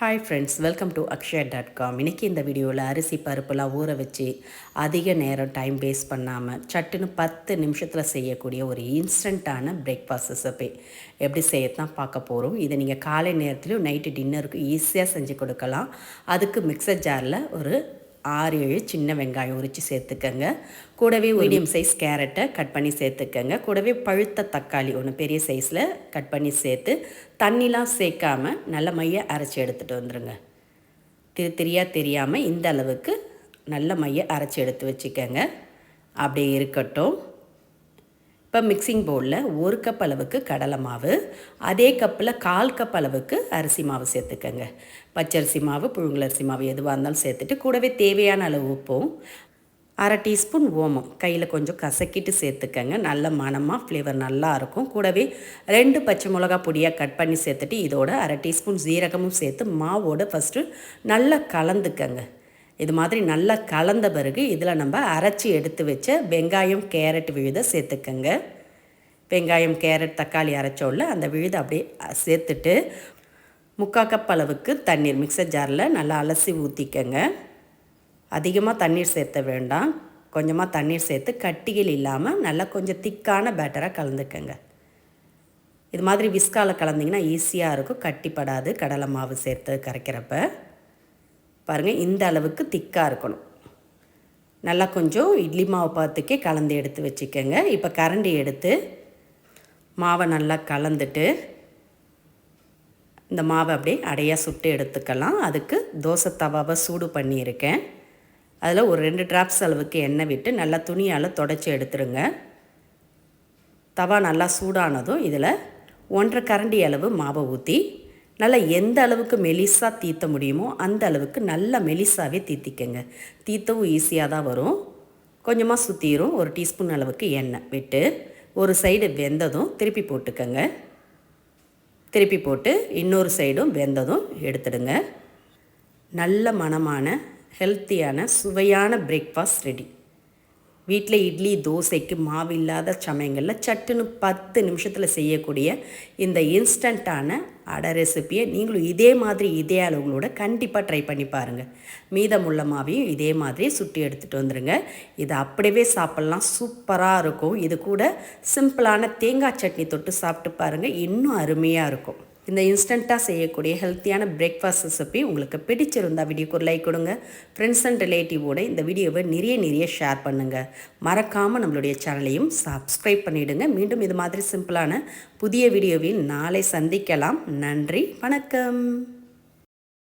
Hi friends welcome to Akshaya dot com இன்றைக்கி இந்த வீடியோவில் அரிசி பருப்புலாம் ஊற வச்சு அதிக நேரம் டைம் வேஸ்ட் பண்ணாமல் சட்டுன்னு பத்து நிமிஷத்தில் செய்யக்கூடிய ஒரு இன்ஸ்டண்ட்டான பிரேக்ஃபாஸ்ட் ரெசிபி எப்படி செய்யத்தான் பார்க்க போகிறோம் இதை நீங்கள் காலை நேரத்துலையும் நைட்டு டின்னருக்கு ஈஸியாக செஞ்சு கொடுக்கலாம். அதுக்கு மிக்சர் ஜாரில் ஒரு ஆறு ஏழு சின்ன வெங்காயம் உரித்து சேர்த்துக்கங்க. கூடவே மீடியம் சைஸ் கேரட்டை கட் பண்ணி சேர்த்துக்கங்க. கூடவே பழுத்த தக்காளி ஒன்று பெரிய சைஸில் கட் பண்ணி சேர்த்து தண்ணிலாம் சேர்க்காம நல்ல மைய அரைச்சி எடுத்துகிட்டு வந்துடுங்க திரு தெரியாக தெரியாமல் இந்த அளவுக்கு நல்ல மைய அரைச்சி எடுத்து வச்சுக்கோங்க. அப்படியே இருக்கட்டும். இப்போ மிக்சிங் பவுலில் ஒரு கப் அளவுக்கு கடலை மாவு அதே கப்பில் கால் கப் அளவுக்கு அரிசி மாவு சேர்த்துக்கங்க. பச்சரிசி மாவு புழுங்கலரிசி மாவு எதுவாக இருந்தாலும் சேர்த்துட்டு கூடவே தேவையான அளவு உப்பும் அரை டீஸ்பூன் ஓமம் கையில் கொஞ்சம் கசக்கிட்டு சேர்த்துக்கங்க. நல்ல மனமாக ஃப்ளேவர் நல்லா இருக்கும். கூடவே ரெண்டு பச்சை மிளகா பொடியாக கட் பண்ணி சேர்த்துட்டு இதோட அரை டீஸ்பூன் ஜீரகமும் சேர்த்து மாவோடு ஃபஸ்ட்டு நல்லா கலந்துக்கங்க. இது மாதிரி நல்லா கலந்த பிறகு இதில் நம்ம அரைச்சி எடுத்து வச்ச வெங்காயம் கேரட் விழுதை சேர்த்துக்கங்க. வெங்காயம் கேரட் தக்காளி அரைச்சோல்ல அந்த விழுதை அப்படியே சேர்த்துட்டு முக்கால் கப் அளவுக்கு தண்ணீர் மிக்சர் ஜாரில் நல்லா அலசி ஊற்றிக்கங்க அதிகமாக தண்ணீர் சேர்த்த வேண்டாம். கொஞ்சமாக தண்ணீர் சேர்த்து கட்டிகள் இல்லாமல் நல்லா கொஞ்சம் திக்கான பேட்டராக கலந்துக்கங்க. இது மாதிரி விஸ்காவில் கலந்திங்கன்னா ஈஸியாக இருக்கும். கட்டிப்படாது. கடலை மாவு சேர்த்து கரைக்கிறப்ப. பாருங்கள் இந்த அளவுக்கு திக்காக இருக்கணும். நல்லா கொஞ்சம் இட்லி மாவு பார்த்துக்கே கலந்து எடுத்து வச்சுக்கோங்க. இப்போ கரண்டி எடுத்து மாவை நல்லா கலந்துட்டு இந்த மாவை அப்படியே அடையாக சுட்டு எடுத்துக்கலாம். அதுக்கு தோசை தவாவை சூடு பண்ணியிருக்கேன். அதில் ஒரு ரெண்டு ட்ராப்ஸ் அளவுக்கு எண்ணெய் விட்டு நல்லா துணியால் தொடச்சி எடுத்துருங்க. தவா நல்லா சூடானதும் இதில் ஒன்றரை கரண்டி அளவு மாவை ஊற்றி நல்லா எந்த அளவுக்கு மெலிசாக தீர்த்த முடியுமோ அந்த அளவுக்கு நல்லா மெலிசாவே தீர்த்திக்கங்க தீர்த்தவும் ஈஸியாக தான் வரும். கொஞ்சமாக சுற்றிடும் ஒரு டீஸ்பூன் அளவுக்கு எண்ணெய் விட்டு ஒரு சைடு வெந்ததும் திருப்பி போட்டுக்கங்க. திருப்பி போட்டு இன்னொரு சைடும் வெந்ததும் எடுத்துடுங்க. நல்ல மனமான ஹெல்த்தியான சுவையான பிரேக்ஃபாஸ்ட் ரெடி வீட்டில் இட்லி தோசைக்கு மாவு இல்லாத சமயங்களில் சட்டுன்னு பத்து நிமிஷத்தில் செய்யக்கூடிய இந்த இன்ஸ்டண்ட்டான அடை ரெசிப்பியை நீங்களும் இதே மாதிரி இதே அளவுகளோட கண்டிப்பாக ட்ரை பண்ணி பாருங்கள் மீதமுள்ள மாவையும் இதே மாதிரி சுட்டி எடுத்துகிட்டு வந்துடுங்க இதை அப்படியே சாப்பிட்லாம். சூப்பராக இருக்கும். இது கூட சிம்பிளான தேங்காய் சட்னி தொட்டு சாப்பிட்டு பாருங்கள் இன்னும் அருமையாக இருக்கும். இந்த இன்ஸ்டண்ட்டாக செய்யக்கூடிய ஹெல்த்தியான பிரேக்ஃபாஸ்ட் ரெசிபி உங்களுக்கு பிடிச்சிருந்தால் வீடியோக்கு ஒரு லைக் கொடுங்க. ஃப்ரெண்ட்ஸ் அண்ட் ரிலேட்டிவோட இந்த வீடியோவை நிறைய நிறைய ஷேர் பண்ணுங்கள் மறக்காமல் நம்மளுடைய சேனலையும் சப்ஸ்கிரைப் பண்ணிவிடுங்க மீண்டும் இது மாதிரி சிம்பிளான புதிய வீடியோவில் நாளை சந்திக்கலாம். நன்றி வணக்கம்.